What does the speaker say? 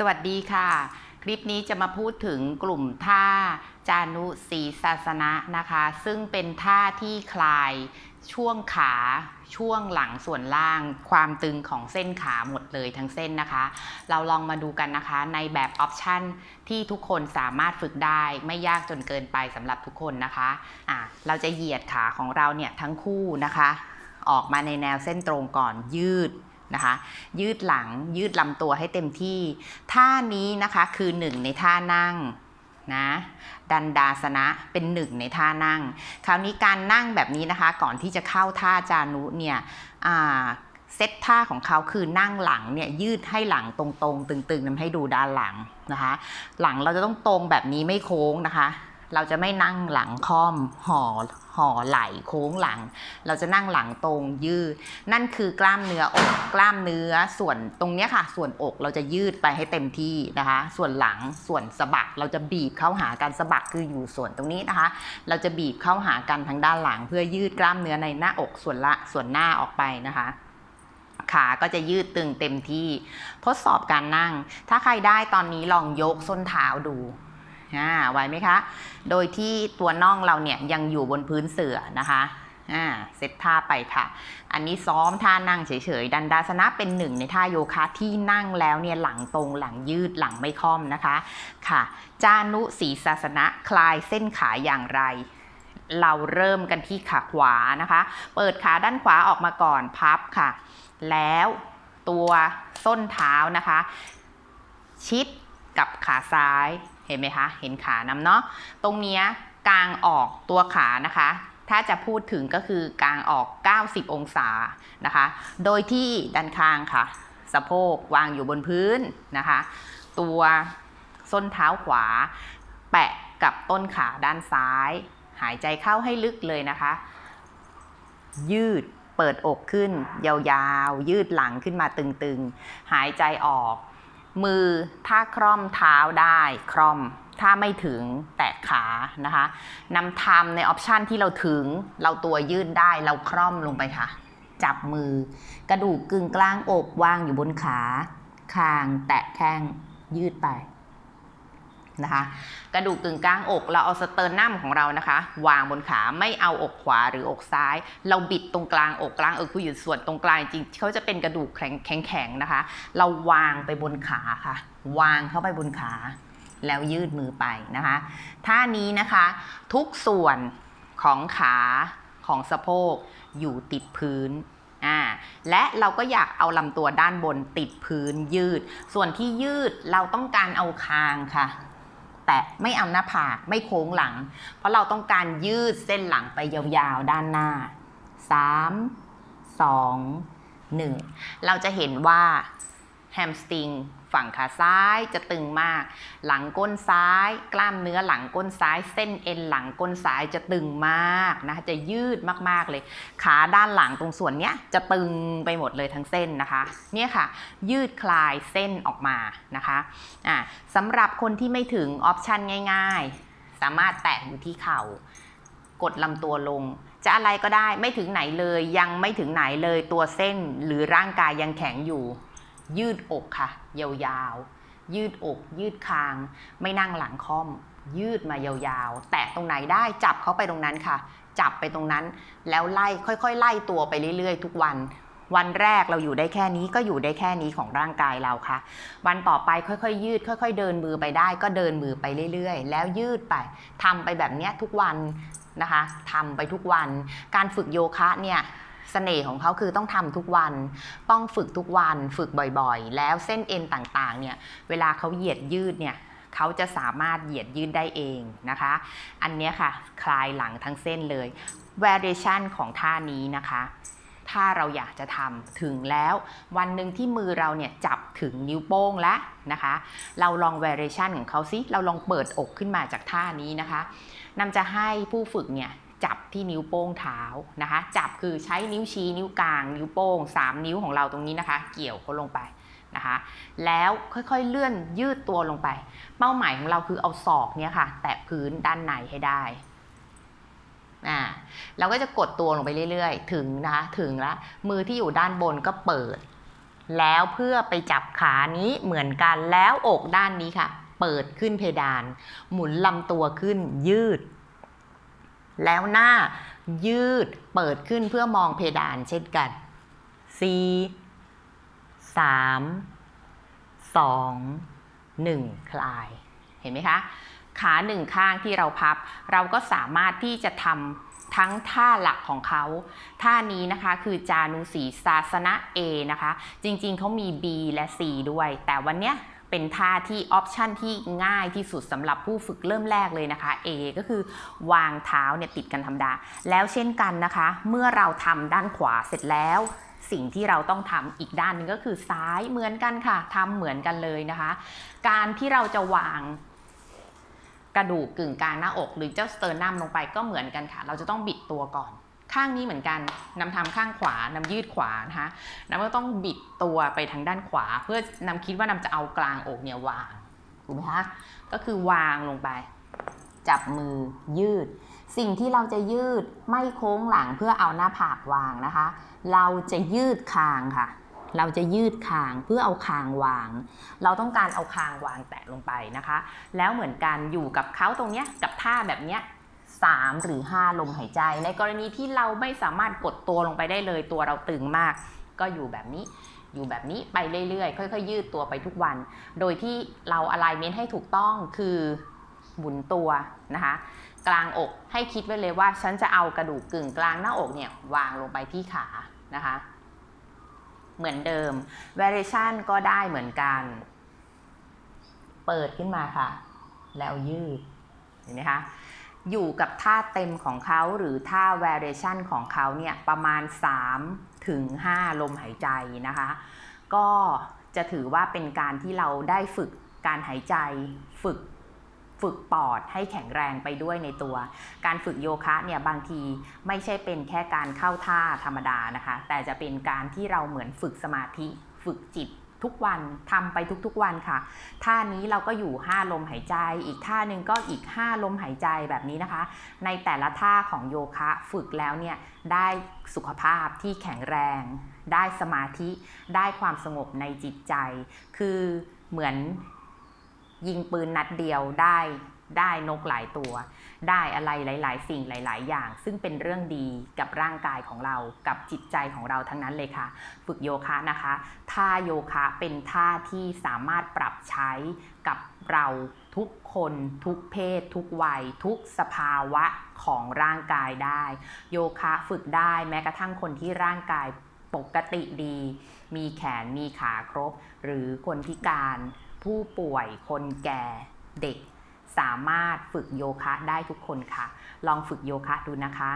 สวัสดีค่ะ คลิปนี้จะมาพูดถึงกลุ่มท่าจานุสีศาสนะนะคะ ซึ่งเป็นท่าที่คลายช่วงขาช่วงหลังส่วนล่าง ความตึงของเส้นขาหมดเลยทั้งเส้นนะคะ เราลองมาดูกันนะคะ ในแบบออปชันที่ทุกคนสามารถฝึกได้ ไม่ยากจนเกินไปสำหรับทุกคนนะคะะเราจะเหยียดขาของเราเนี่ยทั้งคู่นะคะ ออกมาในแนวเส้นตรงก่อนยืด นะคะ ยืดหลังยืดลำตัวให้เต็มที่ ท่านี้นะคะคือหนึ่งในท่านั่งนะดันดาสนะเป็นหนึ่งในท่านั่ง คราวนี้การนั่งแบบนี้นะคะ ก่อนที่จะเข้าท่าจานุเนี่ยเซตท่าของเขาคือนั่งหลังเนี่ยยืดให้หลังตรงๆ ตึงๆทำให้ดูด้านหลังนะคะ หลังเราจะต้องตรงแบบนี้ไม่โค้งนะคะ เราจะไม่นั่งหลังค่อมห่อห่อไหล่โค้งหลัง เราจะนั่งหลังตรงยืด นั่นคือกล้ามเนื้ออกกล้ามเนื้อส่วนตรงนี้ค่ะ ส่วนอกเราจะยืดไปให้เต็มที่นะคะ ส่วนหลังส่วนสะบักเราจะบีบเข้าหากันสะบักคืออยู่ส่วนตรงนี้นะคะ เราจะบีบเข้าหากันทางด้านหลัง เพื่อยืดกล้ามเนื้อในหน้าอกส่วนละส่วนหน้าออกไปนะคะขาก็จะยืดตึงเต็มที่ ทดสอบการนั่ง ถ้าใครได้ตอนนี้ลองยกส้นเท้าดู อ่าไหวไหมคะ โดยที่ตัวน่องเราเนี่ยยังอยู่บนพื้นเสื่อนะคะอ่าเซตท่าไปค่ะ อันนี้ซ้อมท่านั่งเฉยๆ ดันดาสนะเป็นหนึ่งในท่าโยคะที่นั่งแล้วเนี่ยหลังตรงหลังยืดหลังไม่ค่อมนะคะค่ะ จานุสีศาสนะคลายเส้นขาอย่างไรเราเริ่มกันที่ขาขวานะคะ เปิดขาด้านขวาออกมาก่อนพับค่ะ แล้วตัวส้นเท้านะคะ ชิดกับขาซ้าย เห็นไหมคะ เห็นขานำเนาะ ตรงเนี้ยกางออกตัวขานะคะ ถ้าจะพูดถึงก็คือกางออก 90 องศานะคะ โดยที่ด้านข้างค่ะ สะโพกวางอยู่บนพื้นนะคะ ตัวส้นเท้าขวา แปะกับต้นขาด้านซ้าย หายใจเข้าให้ลึกเลยนะคะ ยืดเปิดอกขึ้น ยาวๆ ยืดหลังขึ้นมาตึงๆ หายใจออก มือถ้าคร่อมเท้าได้คร่อม ถ้าไม่ถึงแตะขานะคะนำทำในออปชันที่เราถึงเราตัวยืดได้เราคร่อมลงไปค่ะ จับมือกระดูกกึ่งกลางอกวางอยู่บนขา คางแตะแข้งยืดไป นะคะกระดูกกึ่งกลางอกเราเอาสเตอร์นัมของเรานะคะ วางบนขาไม่เอาอกขวาหรืออกซ้าย เราบิดตรงกลางอกกลางอกคืออยู่ส่วนตรงกลางจริงเขาจะเป็นกระดูกแข็งแข็งๆนะคะ เราวางไปบนขาค่ะ วางเข้าไปบนขา แล้วยืดมือไปนะคะท่านี้นะคะทุกส่วนของขาของสะโพกอยู่ติดพื้นอ่าและเราก็อยากเอาลำตัวด้านบนติดพื้นยืด ส่วนที่ยืดเราต้องการเอาคางค่ะ แต่ไม่เอาหน้าผากไม่โค้งหลัง เพราะเราต้องการยืดเส้นหลังไปยาวๆด้านหน้า 3 2 1 เราจะเห็นว่าแฮมสตริง ฝั่งขาซ้ายจะตึงมาก หลังก้นซ้าย กล้ามเนื้อหลังก้นซ้าย เส้นเอ็นหลังก้นซ้ายจะตึงมากนะคะจะยืดมากๆเลย ขาด้านหลังตรงส่วนเนี้ยจะตึงไปหมดเลยทั้งเส้นนะคะเนี่ยค่ะ ยืดคลายเส้นออกมานะคะอ่าสำหรับคนที่ไม่ถึงออปชันง่าย ๆ สามารถแตะอยู่ที่เข่ากดลำตัวลงจะอะไรก็ได้ไม่ถึงไหนเลยยังไม่ถึงไหนเลยตัวเส้นหรือร่างกายยังแข็งอยู่ ยืดอกค่ะ ยาวๆ ยืดอก ยืดคาง ไม่นั่งหลังค่อม ยืดมายาวๆ แตะตรงไหนได้จับเขาไปตรงนั้นค่ะ จับไปตรงนั้น แล้วไล่ค่อยๆ ไล่ตัวไปเรื่อยๆ ทุกวัน วันแรกเราอยู่ได้แค่นี้ก็อยู่ได้แค่นี้ของร่างกายเราค่ะ วันต่อไปค่อยๆ ยืด ค่อย ๆ เดินมือไปได้ ก็เดินมือไปเรื่อยๆ แล้วยืดไปทำไปแบบนี้ทุกวันนะคะทำไปทุกวัน การฝึกโยคะเนี่ย สน่ห์ของเขาคือต้องทำทุกวัน ต้องฝึกทุกวัน ฝึกบ่อยๆ แล้วเส้นเอ็นต่างๆ เนี่ย เวลาเขาเหยียดยืดเนี่ยเขาจะสามารถเหยียดยืดได้เองนะคะ อันนี้ค่ะ คลายหลังทั้งเส้นเลย variation ของท่านี้นะคะ ถ้าเราอยากจะทำถึงแล้ว วันหนึ่งที่มือเราเนี่ยจับถึงนิ้วโป้งแล้วนะคะ เราลอง variation ของเขาซิเราลองเปิดอกขึ้นมาจากท่านี้นะคะนำจะให้ผู้ฝึกเนี่ย จับที่นิ้วโป้งเท้านะคะ จับคือใช้นิ้วชี้นิ้วกลางนิ้วโป้ง 3 นิ้วของเราตรงนี้นะคะ เกี่ยวเขาลงไปนะคะ แล้วค่อยๆเลื่อนยืดตัวลงไป เป้าหมายของเราคือเอาศอกเนี่ยค่ะ แตะพื้นด้านในให้ได้อ่าเราก็จะกดตัวลงไปเรื่อยๆ ถึงนะคะถึงแล้วมือที่อยู่ด้านบนก็เปิด แล้วเพื่อไปจับขานี้เหมือนกันแล้วอกด้านนี้ค่ะ เปิดขึ้นเพดาน หมุนลำตัวขึ้นยืด แล้วหน้ายืดเปิดขึ้นเพื่อมองเพดานเช่นกัน4 3 2 1 คลาย เห็นไหมคะ ขาหนึ่งข้างที่เราพับ เราก็สามารถที่จะทำทั้งท่าหลักของเขา ท่านี้นะคะคือจานุสีศาสนะ A นะคะ จริงๆ เขามี B และ C ด้วย แต่วันเนี้ย เป็นท่าที่ออปชันที่ง่ายที่สุดสำหรับผู้ฝึกเริ่มแรกเลยนะคะ A ก็คือวางเท้าเนี่ยติดกันธรรมดา แล้วเช่นกันนะคะ เมื่อเราทำด้านขวาเสร็จแล้วสิ่งที่เราต้องทำอีกด้านหนึงก็คือซ้ายเหมือนกันค่ะทำเหมือนกันเลยนะคะ การที่เราจะวางกระดูกกึ่งกลางหน้าอก หรือเจ้าสเตอร์นัมลงไปก็เหมือนกันค่ะ เราจะต้องบิดตัวก่อน ข้างนี้เหมือนกันนำทำข้างขวานำยืดขวานะคะนำก็ต้องบิดตัวไปทางด้านขวา เพื่อนำคิดว่านำจะเอากลางอกเนี่ยวางถูกไหมคะก็คือวางลงไป จับมือยืด สิ่งที่เราจะยืดไม่โค้งหลังเพื่อเอาหน้าผากวางนะคะ เราจะยืดคางค่ะ เราจะยืดคางเพื่อเอาคางวาง เราต้องการเอาคางวางแตะลงไปนะคะ แล้วเหมือนกันอยู่กับเขาตรงเนี้ยกับท่าแบบเนี้ย สามหรือห้าลมหายใจ ในกรณีที่เราไม่สามารถกดตัวลงไปได้เลย ตัวเราตึงมาก ก็อยู่แบบนี้ อยู่แบบนี้ไปเรื่อยๆ ค่อย ๆ ยืดตัวไปทุกวัน โดยที่เราอะไรเมนให้ถูกต้องคือหมุนตัวนะคะกลางอกให้คิดไว้เลยว่าฉันจะเอากระดูกกึ่งกลางหน้าอกเนี่ยวางลงไปที่ขานะคะ เหมือนเดิม variation ก็ได้เหมือนกัน เปิดขึ้นมาค่ะ แล้วยืดเห็นไหมคะ อยู่กับท่าเต็มของเขาหรือท่า variation ของเขาเนี่ยประมาณ 3 ถึง 5 ลมหายใจนะคะ ก็จะถือว่าเป็นการที่เราได้ฝึกการหายใจฝึกฝึกปอดให้แข็งแรงไปด้วยในตัว การฝึกโยคะเนี่ยบางทีไม่ใช่เป็นแค่การเข้าท่าธรรมดานะคะ แต่จะเป็นการที่เราเหมือนฝึกสมาธิ ฝึกจิต ทุกวันทำไปทุกๆวันค่ะ ท่านี้เราก็อยู่ 5 ลมหายใจ อีกท่านึงก็อีก 5 ลมหายใจแบบนี้นะคะ ในแต่ละท่าของโยคะฝึกแล้วเนี่ยได้สุขภาพที่แข็งแรง ได้สมาธิได้ความสงบในจิตใจ คือเหมือนยิงปืนนัดเดียวได้ ได้นกหลายตัว ได้อะไรหลาย ๆ สิ่งหลาย ๆ อย่าง ซึ่งเป็นเรื่องดีกับร่างกายของเรากับจิตใจของเราทั้งนั้นเลยค่ะ ฝึกโยคะนะคะท่าโยคะเป็นท่าที่สามารถปรับใช้กับเราทุกคนทุกเพศ ทุกวัย ทุกสภาวะของร่างกายได้ โยคะฝึกได้แม้กระทั่งคนที่ร่างกายปกติดี มีแขนมีขาครบ หรือคนพิการ ผู้ป่วยคนแก่เด็ก สามารถฝึกโยคะได้ทุกคนค่ะ ลองฝึกโยคะดูนะคะ